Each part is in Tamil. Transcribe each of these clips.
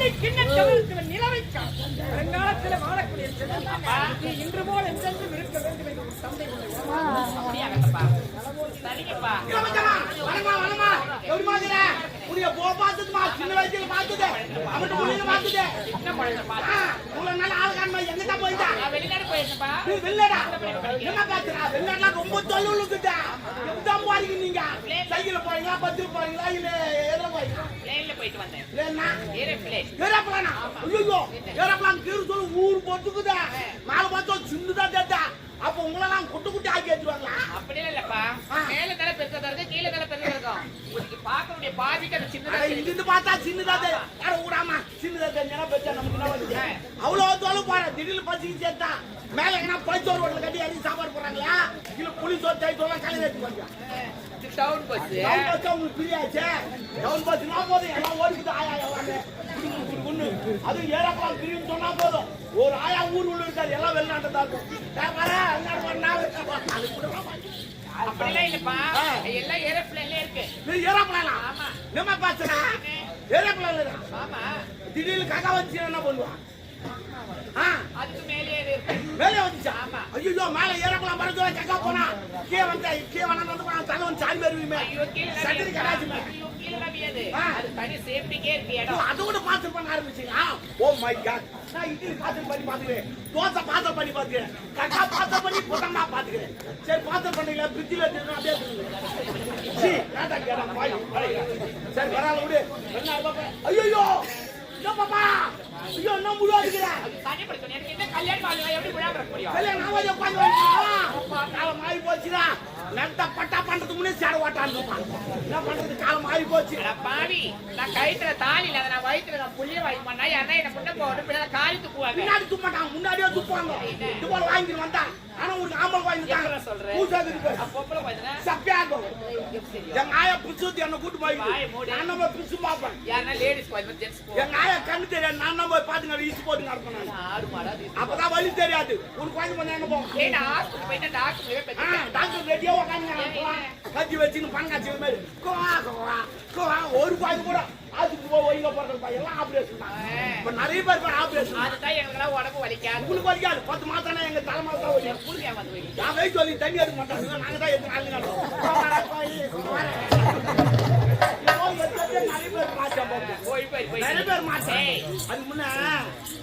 வெள்ளை கிண்ண நிலவை வருங்காலத்தில் வாழக்கூடிய இன்று போல் என்றென்றும் இருக்க வேண்டும் என்று தந்தை உன்னைய போ பார்த்துட்டுமா, சின்ன வயசுல பார்த்துட்டு, அவன்கிட்ட முன்னில ஆ, இவ்வளவு நாள் ஆள் காணுமா, எங்கதான் போயிட்டா? நான் வெளிநாடு போயிருந்தேன்ப்பா நீ வெளிநாடா? என்ன பார்க்கிறா? வெளிநாட்டுலாம் ரொம்ப தொலைவுல இருக்குதா? எப்படிதான் போறீங்க நீங்க? சைக்கிள்ல போறீங்களா, பஸ்ல போறீங்களா, இல்ல எதுல போறீங்களா? பிளேன்ல போயிட்டு வந்தேன் இல்லைன்னா, ஏரோப்ளேன் ஏரோப்ளானா? ஐயையோ, ஏரோப்ளான் கீறு சொல்லி ஊர் போட்டுக்குதா? மேல பார்த்தா சின்னதா? அப்ப உங்களெல்லாம் குட்டி குட்டி ஆக்கி வச்சிருவாங்களா அப்படிலாம் இல்லப்பா. மேல தலை பெருசா இருக்கு கீழே தலை பாதிக்கு அது சின்னதா இங்கிருந்து பார்த்தா சின்னதா. அட, விடாம, சின்னதா தெரிஞ்சா பெருசா நமக்கு என்ன வருது? அவ்வளவு தொலைவு போறேன். திடீர்னு பசிக்கு சேர்த்தா, மேல எங்கனா பஞ்சோறு ஹோட்டல்ல கட்டி அடி சாப்பாடு போடுறாங்களா? இல்ல புளி சோறு, தயிர் சோறுலாம் கலந்து வச்சுப்பாங்க. இது டவுன் பஸ் டவுன் பஸ் உங்களுக்கு போதும், எல்லாம் ஓடிக்குது, ஆயா எல்லாமே. அதுவும் ஏரோப்ளான் ஃப்ரீன்னு சொன்னா போதும். ஒரு ஆயா ஊர் உள்ள இருக்காது எல்லாம் வெளிநாட்டு தான் இருக்கும் அப்படிலாம் இல்லப்பா. எல்லாம் ஏரோப்ளேன்ல இருக்கு. நீ ஏரோப்ளானா? ஆமா. நம்ம பாத்துனா ஏரோப்ளான் ஆமா. திடீர்னு காக்கா வச்சு என்ன பண்ணுவான் ஆ? அதுக்கு மேலேயே இருக்கு. மேலே வந்துச்சா. ஆமா. ஐயோ மேல ஏறக்கலாம் மறந்து கக்கா போனா. கீழே வந்து கீழே வந்து வந்து போனா தலை வந்து சாடி வருவீமே ஐயோ சட்டரி கடாச்சுமே ஐயோ. அது. கூட பாத்து பண்ண ஆரம்பிச்சீங்க. ஓ மை காட் நான் இட்லி பாத்து பண்ணி பாத்துக்கிறேன் தோசை பாத்து பண்ணி பாத்துக்கிறேன் கக்கா பாத்து பண்ணி புத்தமா பாத்துக்கிறேன் சரி பாத்து பண்ணீங்களா? பிரிட்ஜில் வச்சிருக்கேன் அப்படியே வச்சிருக்கேன். சீ, நான் தான் கேட்டேன், பாய், பாய். சரி பரவாயில்ல விடு. ஐயோ என்ன பாப்பா ஐயோ என்ன முழுவா இருக்கிறேன் தனிப்படுத்தணும் எனக்கு என்ன கல்யாணம் ஆகாத? அப்பா, காலம் ஆகி போச்சுடா. நட்ட பட்டா பண்றதுக்கு முன்னாடி சேர ஓட்டான்னு. என்ன பண்றது? காலம் ஆகி போச்சு. பாவி நான் கயித்துல தாலி இல்ல நான் வயித்துல நான் புள்ளிய வாங்கி பண்ணா யாரா என்ன முன்ன போட்டு பின்னால காலி துப்புவாங்க. பின்னாடி முன்னாடியே துப்பாங்க இது. போல வாங்கிட்டு வந்தா ஆனா ஒரு ஆம்பளை வாங்கிட்டாங்க பொம்பளை சப்பியாகும் எங்க ஆயா என்ன கூட்டு போய். நான் நம்ம பிடிச்சு பார்ப்பேன் யாருன்னா லேடிஸ் பாதி ஜென்ஸ் போ. எங்க ஆயா கண்ணு தெரியாது. நான் நம்ம பாத்துங்க ஈச்சு போட்டு நடக்கணும் ஆறு மாடா அப்பதான் வழி தெரியாது. உனக்கு குழந்தை பண்ண போகும் ஹாஸ்பிடல் போயிட்டு டாக்டர் டாக்டர் ரெடியா உட்காந்து கஞ்சி வச்சுன்னு பங்காச்சி மாதிரி கோவா கோவா கோவா. ஒரு பாய் கூட அதுக்கு போ ஒய்ங்க போறது எல்லாம் ஆபரேஷன் தான். இப்ப நிறைய பேர் பேர் ஆபரேஷன் அதுதான் எங்களுக்கெல்லாம் உடம்பு வலிக்காது. உங்களுக்கு வலிக்காது. பத்து மாசம் எங்க தலைமை தான் வலிக்கும். புரியா வந்து வை. நான் வெயிட் சொல்லி தண்ணி எடுக்க மாட்டாங்க நாங்க தான் எடுத்து நாங்க நிறைய பேர் பார்ப்போம். போய் போய் போய். நிறைய பேர் ஏய், அது முன்ன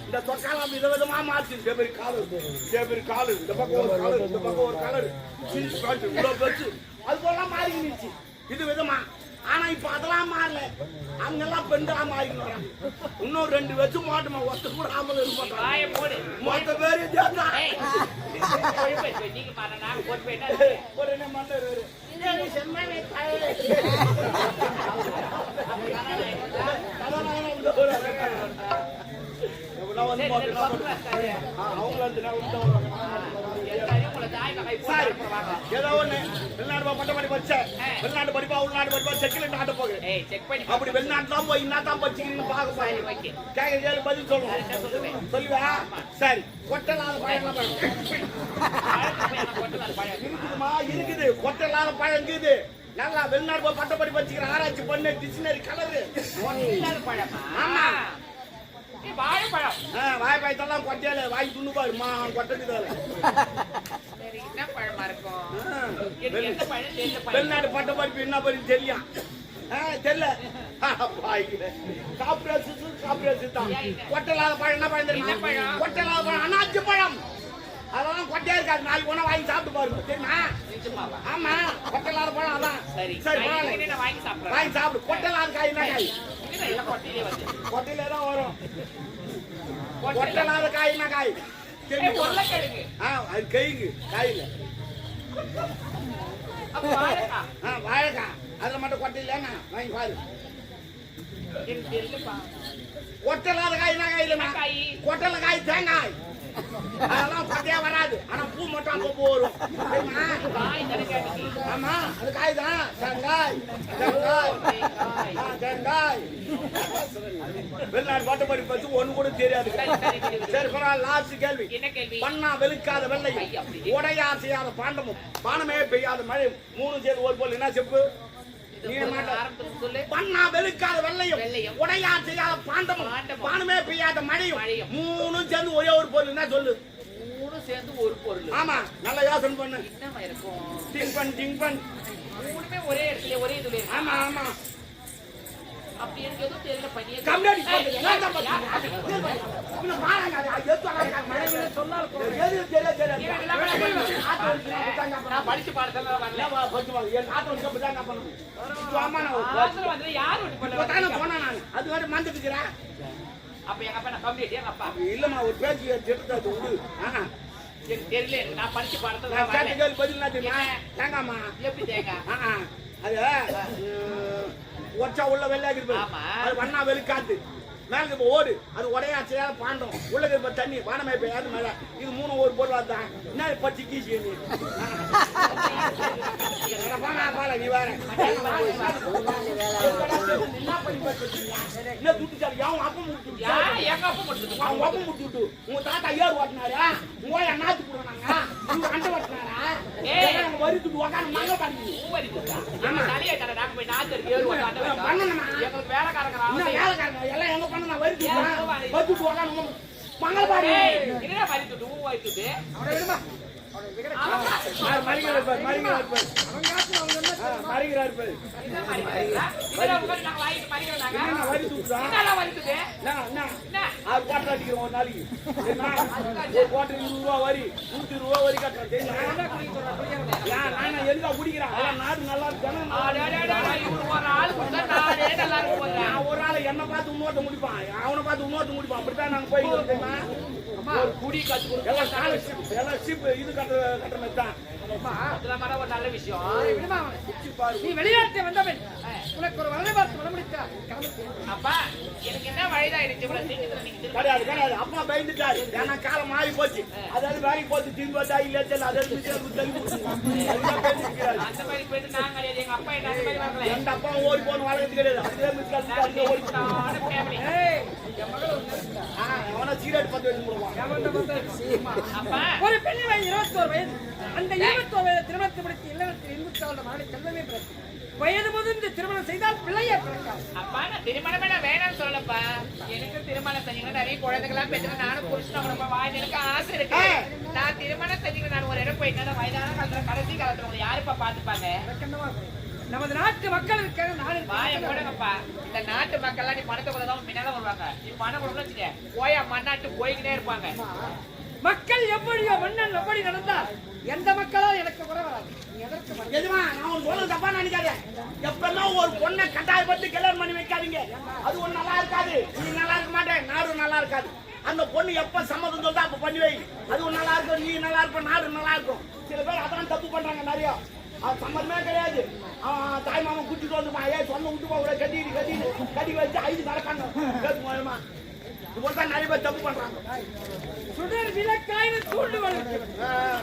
இந்த தொக்காலம் வித விதமா மாற்றி இந்த பேர் காலு இந்த பேர் காலு இந்த பக்கம் ஒரு கலர் இந்த பக்கம் ஒரு கலர் இவ்வளவு பெருசு அது போலாம் மாறிக்கிச்சு இது விதமா. ஆனா இப்ப அதெல்லாம் மாறல. அங்கெல்லாம் பெண்களா மாறிக்கிறாங்க இன்னும் ரெண்டு வச்சு மாட்டுமா? ஒருத்த கூட வாயை மூடு. மொத்த பேரு அவங்கள சரி. ஏதோ ஒண்ணு. வெளிநாடு பட்ட படி படிச்சேன் வெளிநாடு படிப்பா உள்நாடு படிப்பா செக்கில் நாட்டு போகிறேன் அப்படி வெளிநாட்டு தான் போய் என்ன தான் படிச்சுக்கிறீங்கன்னு பார்க்க சரி. கேட்க கேள்வி பதில் சொல்லுவோம். சொல்லுவா? சரி. கொட்டலாத பழம். இருக்குதுமா? இருக்குது. கொட்டலாத பழம் இருக்குது. நல்லா வெளிநாடு போய் பட்ட படி படிச்சுக்கிற ஆராய்ச்சி பண்ணு டிக்ஷனரி கலரு பழமா? ஆமா. வாழைப்பழம். வாய் பாய்த்தெல்லாம் கொட்டையில வாங்கி துண்ணு பாருமா கொட்டக்குதால சரி என்ன பழமா இருக்கும் வெளிநாடு பட்ட படிப்பு என்ன பண்ணி தெரியும் தெரியல காப்பிராசு காப்பிராசு தான் கொட்டலாத பழம் என்ன பழம் தெரியுமா? பழம்? கொட்டலாத பழம் அனாச்சி பழம். அதெல்லாம் கொட்டையா இருக்காது. நாளைக்கு ஒண்ணா வாங்கி சாப்பிட்டு பாருங்க தெரியுமா? ஆமா கொட்டலாத பழம் அதான். சரி வாங்கி வாங்கி சாப்பிடு. கொட்டலாத காய் என்ன காய்? கொட்டையிலே தான் வரும் கொட்டலாத காய் என்ன காய் அது கைக்கு காயில வாழைக்காய் அதுல மட்டும் கொட்டை இல்லைன்னா வாங்கி பாரு கொட்டலாத? கொட்டல காய் தேங்காய் அதெல்லாம் கொட்டையா வராது. ஆனா பூ மட்டும் தானே கேட்டீங்க ஆமா? அது காய் தான் தேங்காய் தேங்காய் தேங்காய். வெளிநாடு பாட்டு பத்தி ஒண்ணு கூட தெரியாது. சரி, பரவாயில்ல லாஸ்ட் கேள்வி. என்ன கேள்வி? பண்ணா வெளுக்காத வெள்ளையும். உடையா செய்யாத பாண்டமும் பானமே பெய்யாத மழை மூணு சேர்ந்து ஒரு போல். என்ன செப்பு நீ மாட்ட ஆரம்பத்துல சொல்லு பண்ணா வெளுக்காத வெள்ளையும். உடையா செய்யாத பாண்டமும். வானமே பெய்யாத மழையும். மூணும் சேர்ந்து ஒரே ஒரு பொருள் என்ன சொல்லு. மூணு சேர்ந்து ஒரு பொருள். ஆமா நல்லா யோசனை பண்ணு. என்னமா இருக்கும்? திங்க் பண்ணு திங்க் பண்ணு மூணுமே ஒரே இடத்துல ஒரே இதுல ஆமா ஆமா. அப்படி எனக்கு எதுவும் தெரியல பண்ணியே கம்மியாடி படிச்சு. அது வரை மறந்துட்டு இருக்கிறேன். அப்ப எங்க அப்பா நான் கம்ப்ளீட் எங்க அப்பா இல்லம்மா, ஒரு பேச்சு திட்டத்தை அது விடு. தெரியல எனக்கு நான் படிச்சு பாடத்துல பதில் தெரியுமா? தேங்காய்மா. எப்படி தேங்க ஆஹா. அது ஒச்சா உள்ள வெள்ளையாக்கி இருப்பாரு. அது வண்ணா வெளுக்காத்து மேலே இப்போ ஓடு. அது உடையா பாண்டோம். உள்ள இப்போ தண்ணி வானமே பெய்யாது மேலே இது மூணு ஒரு பொருளாக தான் என்ன பச்சை கீசி அவன் உங்க தாத்தா ஏறு ஓட்டினாரு. உங்க நாத்து போடுறாங்க. இவங்க அண்டை ஓட்டினாரா? வரி துட்டு உக்காந்து மங்க பண்ணி. நம்ம தலையை போய் நாத்து ஏறு பண்ணணுமா? எங்களுக்கு வேலைக்காரங்க வேலைக்காரங்க எல்லாம் எங்க பண்ண வரி துட்டு வரி துட்டு உக்காந்து என்னடா வரி துட்டு, ஊ வரி துட்டு? பாரு. வரி என்ன நாளைக்கு. கோட்டை வரி, நூத்தி ரூபா வரி கட்டுறோம். எதுக்கா குடிக்கிறேன்? நாடு நல்லா இருக்கு, ஒரு ஆள் நான் ஒரு என்ன பார்த்து இன்னொருத்த முடிப்பான் அவனை பார்த்து இன்னொருத்த முடிப்பான் அப்படித்தான் நாங்க போய் குடி கத்து எல்லாம் எல்லாம் ஷிப் இது நல்ல விஷயம் நீ வெளிநாட்டை வந்தவன் உனக்கு ஒரு பார்த்து அப்பா எனக்கு என்ன வயதாயிடுச்சு கிடையாது கிடையாது அப்பா பயந்துட்டாரு ஏன்னா காலம் மாறி போச்சு அதாவது வேலைக்கு போச்சு திரும்பி வந்தா இல்ல தெரியல அதாவது அந்த மாதிரி போயிட்டு நான் கிடையாது எங்க அப்பா என்ன அந்த அப்பா ஓடி போன வளர்ந்து கிடையாது அதுவே ஓடி ஒரு பெண்ணை வயது இருபத்தோரு வயது அந்த இருபத்தோரு வயது திருமணத்தை முடித்து இல்லறத்தில் இன்புத்தாவோட மகளை செல்வமே பிறக்கும். வயது முதிர்ந்து திருமணம் செய்தால் பிள்ளையே பிறக்காது. அப்பா நான் திருமணமே நான் வேணாம்னு சொல்லப்பா எனக்கு திருமணம் செஞ்சீங்கன்னா நிறைய குழந்தைகள்லாம் பெற்று நானும் புருஷனும் ரொம்ப வாய் எனக்கு ஆசை இருக்கு. நான் திருமணம் செஞ்சீங்க நான் ஒரு இடம் போயிட்டேன் வயதான காலத்துல கடைசி காலத்துல யாருப்பா பாத்துப்பாங்க. நமது நாட்டு மக்களுக்காக நான் வாய. போடுங்கப்பா இந்த நாட்டு மக்கள்லாம் நீ பணத்தை கூட தான் பின்னால வருவாங்க நீ பணம் கொடுக்கணும் போயா மண்ணாட்டு போய்கிட்டே இருப்பாங்க. மக்கள் எப்படியோ மன்னன் எப்படி நடந்தால் எந்த மக்களோ எனக்கு குறை வராது. நீ எதற்கு மறு- எதுமா நான் தப்பா நினைக்காத. எப்பெல்லாம் ஒரு பொண்ணை கட்டாயப்பட்டு கல்யாணம் பண்ணி வைக்காதீங்க. அது ஒண்ணு நல்லா இருக்காது. நீ நல்லா இருக்க மாட்டேன். நாடு நல்லா இருக்காது. அந்த பொண்ணு எப்ப சம்மதம் சொல்றா அப்ப பண்ணி வை. அது நல்லா இருக்கும் நீ நல்லா இருப்ப நாடு நல்லா இருக்கும். சில பேர் அதான் தப்பு பண்றாங்க நிறைய. அது சம்மதமே கிடையாது அவன் தாய் மாமன் கூட்டிட்டு வந்துப்பான் ஏன் சொந்த விட்டு போக கூட கட்டிட்டு கட்டிட்டு கட்டி வச்சு ஐந்து நடக்காங்க கேட்டு மூலமா இது போல தான் நிறைய பேர் தப்பு பண்றாங்க சுடர் விளக்காயின தூண்டு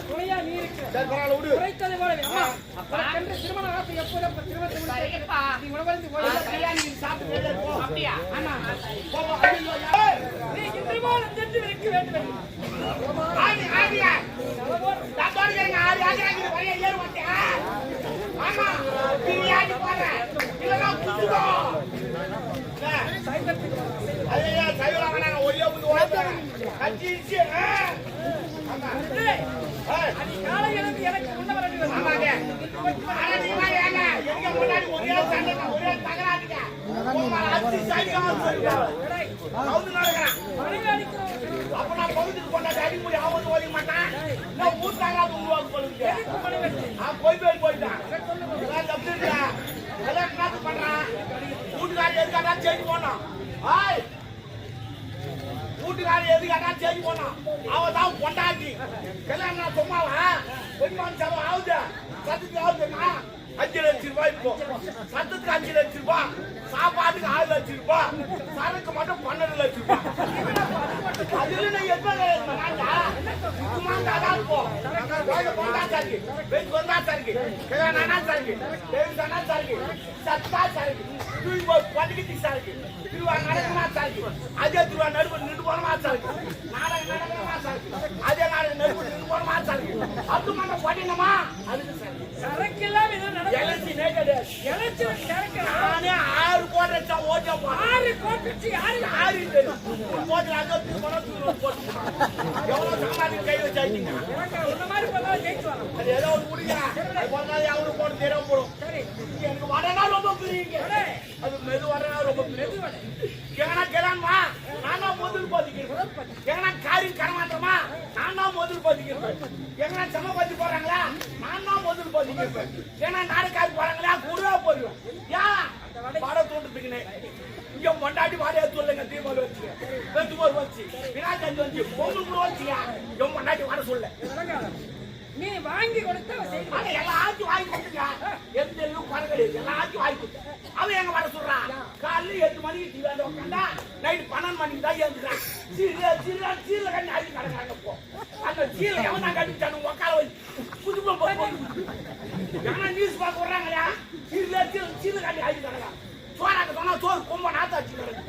துணையா நீ இருக்கிற சரி பரவாயில்ல விடு குறைத்ததை போலவே அம்மா உனக்கென்று திருமண ஆசை எப்போது அப்ப திருமணத்தை முடித்து சரிங்கப்பா நீ உணவருந்து இல்ல, போய் பிரியாணி சாப்பிட்டு வெளியே போ. அப்படியா ஆமா. போ, போ. ஐயோ, ஏய். நீ இன்று போல் சென்று இருக்க வேண்டும் ஆடி, ஆடியா. ஆடி, ஏறு மாட்டியா? அப்ப நான் பகுதிக்கு கொண்டாடி அடிமுடி ஆபத்து ஓடிக்க மாட்டேன். நான் ஊட்டாங்க உருவாக்கு போலுங்க எதுக்காக சேஞ்ச் போனோம் அவ தான் கொண்டாடி கல்யாணம் சும்மாவா? கொஞ்சம் செலவு ஆகுது. சத்துக்கு ஆகுதுன்னா அஞ்சு லட்சம் ரூபாய் இப்போ. சத்துக்கு அஞ்சு லட்சம் ரூபாய் சாப்பாட்டுக்கு ஆறு லட்சம் ரூபாய் சரக்கு மட்டும் பன்னெண்டு லட்சம் ரூபாய் அதுல நான் எப்ப நான்டா சும்மா தான் இருக்கும் கோயில போனா சருக்கு. வெயிட் வந்தா சருக்கு கல்யாணம்னா சருக்கு தேவி தானா சருக்கு சத்தா சருக்கு திரும்ப பண்டிகை சருக்கு திருவா நடக்கமா சருக்கு அதே திருவா நடுவு நின்று போனமா சருக்கு நாடகம் நடக்கமா சருக்கு அதே நாடகம் நடுவு நின்று போனமா சருக்கு அது மட்டும் பண்ணினமா அதுக்கு சருக்கு சரக்கெல்லாம் இது நடக்கும் எலசி நேக்கடு இளைச்சல் கேட்க நானே ஆறு கோட்டை ஓட்ட போறேன் ஆறு கோட்டை கட்சி யாரு யாருக்கு தெரியும்? உன் போட்டு அகத்து போனா தூரம் போட்டு எவ்வளவு சமாளிக்க கை வச்சாச்சீங்க எனக்கு உன்ன மாதிரி பண்ணா ஜெயிச்சு வரணும் அது ஏதோ ஒரு முடிக்கிறா அது போனாலே அவனுக்கு போன தெரியாம போடும் சரி எனக்கு வடனா ரொம்ப பிரியுங்க அது மெது வடனா ரொம்ப பிரியும் எங்கனா கிளம்பா நான் முதல் பாதிக்கிறேன் எங்கனா காரி கரமாட்டமா நான் முதல் பாதிக்கிறேன் எங்கனா சம பாதி போறாங்களா? நான் முதல் பாதிக்கிறேன் ஏன்னா நாடகாரி போறாங்களா? குருவா போடுவேன். ஏன் வட தோண்டுறதுக்குன்னு இங்க மொண்டாட்டி வாடையா சொல்லுங்க தீபாவளி வச்சு. வெத்து போர் வச்சு. விநாயகர் வச்சு பொங்கல் கூட வச்சுயா? இங்க மொண்டாட்டி வர சொல்ல. நீ வாங்கி கொடுத்தா ஆனா எல்லாத்தையும் வாங்கி கொடுத்துங்க எந்த இதுவும் குறை கிடையாது எல்லாத்தையும் வாங்கி கொடுத்து. அவன் எங்க வர சொல்றான் காலையில எட்டு மணிக்கு டிவி வந்து உட்காந்தா நைட் பன்னெண்டு மணிக்கு தான் எழுந்துக்கிறான் சீல சீல சீல கண்ணி அடி கிடக்குறாங்க போ அந்த சீல எவன் நான் கட்டிச்சானு உக்கால வச்சு புதுமை போய் ஏன்னா நியூஸ் பார்க்க விடுறாங்கயா சீல சீல சீல கண்ணி அடி கிடக்குறான் சோறாக்க சொன்னா சோறு கொம்ப நாத்தாச்சு கிடக்கு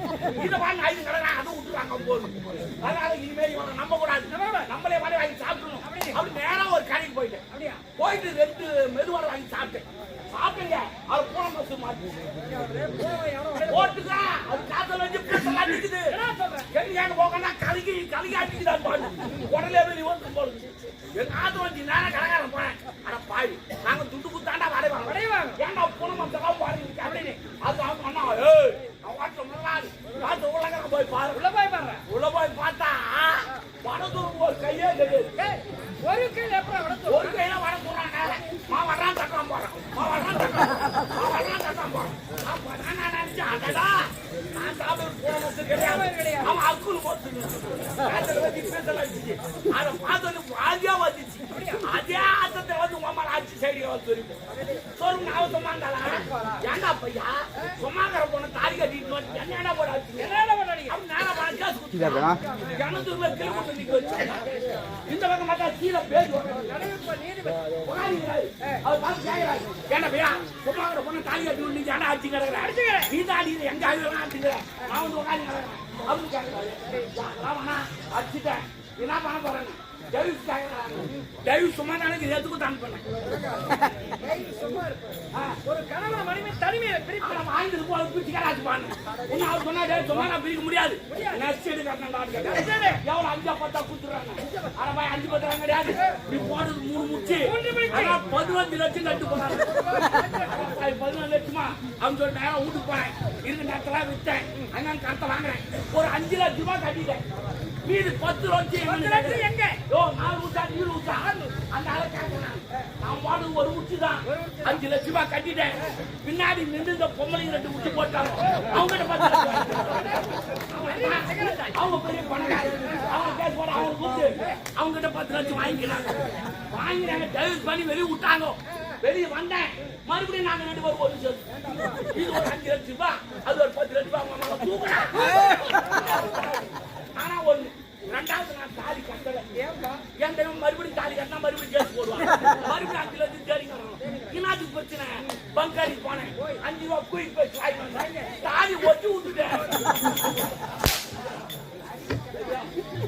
இதை வாங்கி ஐந்து கடை அதை விட்டுருவாங்க போதும் அதனால இனிமேல் இவனை நம்ப கூடாது நம்மளே மாதிரி வாங்கி சாப்பிடணும் அப்படி நேரம் ஒரு கடைக்கு போயிட்டேன் அப்படியா போயிட்டு ரெண்டு மெதுவாக வாங்கி சாப்பிட்டேன் சாப்பிட்டீங்க அது போன மாசம் மாத்தி போட்டுக்கா அது காத்தல வச்சு பேசலாம் அடிக்குது எங்க எங்க கலகி கலகி அடிக்குதான் பாடு உடனே வெளியே வந்து போடுது என் ஆத்து வந்து நேரம் கடைக்காரன் போனேன் அட பாய் நாங்க துட்டு குத்தாண்டா வடை வாங்க வடை வாங்க. ஏன்டா போன மாசம் பாருங்க அப்படின்னு அது அவன் சொன்னா ஏய் அவன் வாட்டு முன்னாடி வாட்டு உலகம் போய் பாரு உள்ள போய் பாரு உள்ள போய் பார்த்தா படத்தூர் ஒரு கையே கிடையாது ஏய், ஒரு கையில் எப்பறம் விடத்து ஒரு கையில வர போறாங்க மா வர்றான் தக்கம் போறான் மா வர்றான் தக்கம் மா வர்றான் தக்கம் போறான் அப்ப நான் நான் நினைச்சேன் அடடா நான் சாப்பிட போன மாசம் கிடையாது அவன் அக்குள் போட்டு அதை பார்த்தோன்னு வாதியா வந்துச்சு அதே ஆத்தத்தை வந்து ஆட்சி சைடு வந்து சொல்லிட்டு சொல்லுங்க அவன் சும்மாண்டாளா பையா சும்மாங்கிற போன தாலி கட்டிட்டு வந்து என்ன போட என்ன அவன் நேரா கேஸ் குடுத்துட்டான் ஜனத்துக்குள்ள கிளம்பி நிக்க இந்த பக்கம் பார்த்தா கீழே பேர் அவர் பார்த்து கேக்குறாரு. ஏன்டா பையா, தாலி கட்டி நீ ஏன்டா அடிச்சு கிடக்குற? நீ தான் எங்க அடிக்கலாம் நான் வந்து கிடக்குறேன். அப்படின்னு அடிச்சுட்டேன். என்ன பண்ண போறேன்னு. தயவு சும்மா தானே எதுக்கும் தான் பண்ணேன். ஒரு கணவன் மனைவி தனிமையை பிரிப்பு அவன் வாங்கிட்டு போய் பிரிச்சு கேடாச்சு பாருங்க. இன்னும் அவர் சொன்னா, டேய், சும்மா நான் பிரிக்க முடியாது. நெக்ஸ்ட் கேட்டாரு. எவ்வளவு அஞ்சா பத்தா குடுத்துறாங்க. அட பாய், அஞ்சு பத்து கிடையாது. இப்படி போடுறது மூணு முச்சு. அதான் பதினஞ்சு லட்சம் கட்டு போனாங்க. பதினஞ்சு லட்சமா? அவன் சொல்லிட்டு நேரா வீட்டுக்கு போனேன். இருக்க நேரத்துல வித்தேன். அதனால கருத்தை. ஒரு அஞ்சு லட்சம் ரூபாய் கட்டிட்டேன். மீதி பத்து லட்சம் பத்து எங்க லட்சம் எங்க? யோ, நாலு ஊத்தா, நீரு ஊத்தா. அந்த கேட்கணும். நான் பாட்டுக்கு ஒரு உச்சி தான். அஞ்சு லட்சம் ரூபாய் கட்டிட்டேன். பின்னாடி நின்று இந்த பொம்பளைங்க ரெண்டு உச்சி போட்டாங்க. லட்சம் வாங்கிட்டாங்க. அவங்க பெரிய பணக்காரங்க. அவங்க கேஸ் போட அவங்க கூப்பிட்டு அவங்ககிட்ட பத்து லட்சம் வாங்கிக்கிறாங்க. வாங்கினாங்க, டைவர்ஸ் பண்ணி வெளிய விட்டாங்க. வெளிய வந்தேன். மறுபடியும் நாங்க ரெண்டு பேரும் ஒரு. இது ஒரு அஞ்சு லட்சம் ரூபாய், அது ஒரு பத்து லட்சம் ரூபாய். அவங்க தூக்குறாங்க. ஆனா ஒண்ணு ரெண்டாவது நான் தாலி கட்டல. என் தெய்வம் மறுபடியும் தாலி கட்டினா மறுபடியும் கேஸ் போடுவாங்க. மறுபடியும் அஞ்சு லட்சம் தேடிங்க இனாச்சுக்கு பிரச்சனை? பங்காளி போனேன். அஞ்சு ரூபா குயிக் போய் வந்தாங்க தாலி ஒட்டி விட்டுட்டேன்.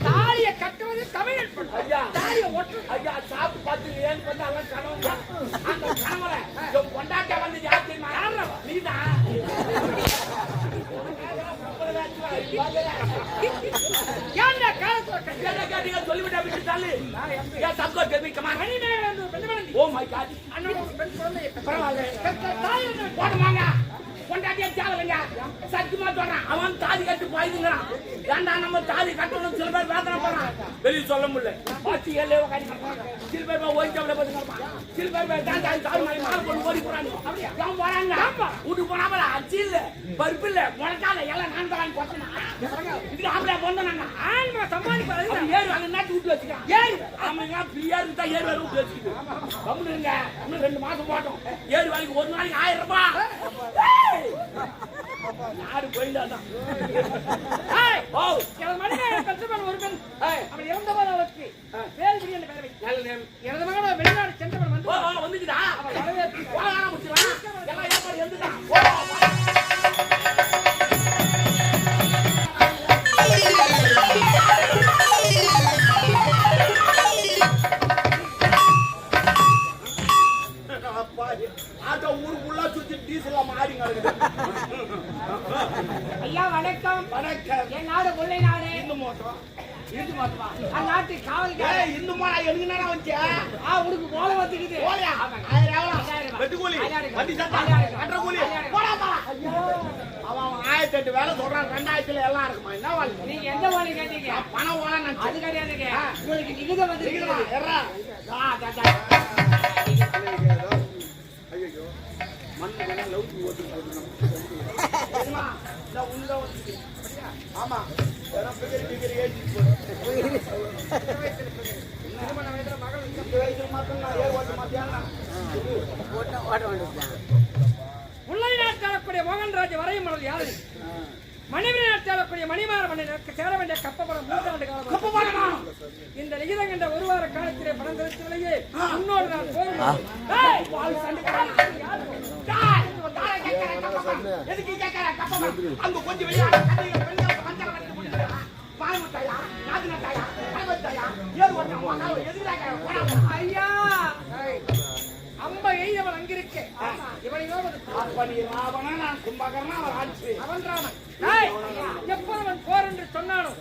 தாலியை கட்டுவது தமிழ். ஐயா. தாலியை ஒட்டு. ஐயா சாப்பிட்டு பார்த்து ஏன் பண்ண அவன் கனவு. அந்த கனவுல என் பொண்டாட்ட வந்து யார் தெரியுமா? நீதான். கேட்டீங்க சொல்லிவிட்டா விட்டு தள்ளு. ஏன் சப்கோ பெண் மணி. ஓ மை காட் பெற்றாள். பரவாயில்ல. போடுவாங்க கொண்டாட்டியே தேவையில்லைங்க சத்தியமா சொல்றான். அவன் தாலி கட்டு போயிருங்கிறான் ஏன்டா நம்ம தாலி கட்டணும்? சில பேர் வேதனை போறான் வெளிய சொல்ல முடியல. பாத்தி உட்காந்து கிடப்பாங்க. சில பேர் ஓய்வு டேபிள் பார்த்து கிடப்பான் சில பேர் தான் தாலி தாலி மாதிரி மாறு கொண்டு ஓடி போறாங்க. ஏன் போறாங்க? வீட்டுக்கு போனாமல அச்சு இல்ல. பருப்பு இல்ல. முழக்கால எல்லாம் நான் தான் போட்டேன் இதுக்கு ஆம்பளை சம்பாதிப்பது அவன் ஏறு வாங்க நாட்டு விட்டு வச்சுக்கான் ஏறு. ஆமாங்க ஃப்ரீயா இருந்தா ஏறு வேற விட்டு வச்சுக்கிது. கம்முனுங்க இன்னும் ரெண்டு மாசம் போட்டோம் ஏறு வேலைக்கு ஒரு நாளைக்கு ஆயிரம் ரூபாய். பெற்ற பெண் ஒரு பெண் அவள் இறந்தவர் அவருக்கு ரெண்டாயிரத்தி எட்டு வேலை சொல்றான் ரெண்டாயிரத்துல எல்லாம் இருக்குமா? என்ன வாழ்க்கை நீங்க எந்த ஓலை கேட்டீங்க? பணம் ஓலை நான் அது கிடையாதுங்க. உங்களுக்கு விகிதம் வந்து ஆமா. மோகன்ராஜ் வரையும் யாரு? மணிவினர் தேடக்கூடிய மணிமார சேர வேண்டிய கப்பபுரம் நூற்றாண்டு காலம் இந்த விகிதம் ஒரு வார காலத்திலே பணம் செலுத்தவில்லையே முன்னோடு நான் போகும் ஐயா! அம்ப எய்தவன் அங்கிருக்கேன் இவனை ராவணன் நான் கும்பகர்ணா அவன் ஆட்சி. அவன் ராமன். எப்போ அவன் போர் என்று சொன்னாலும்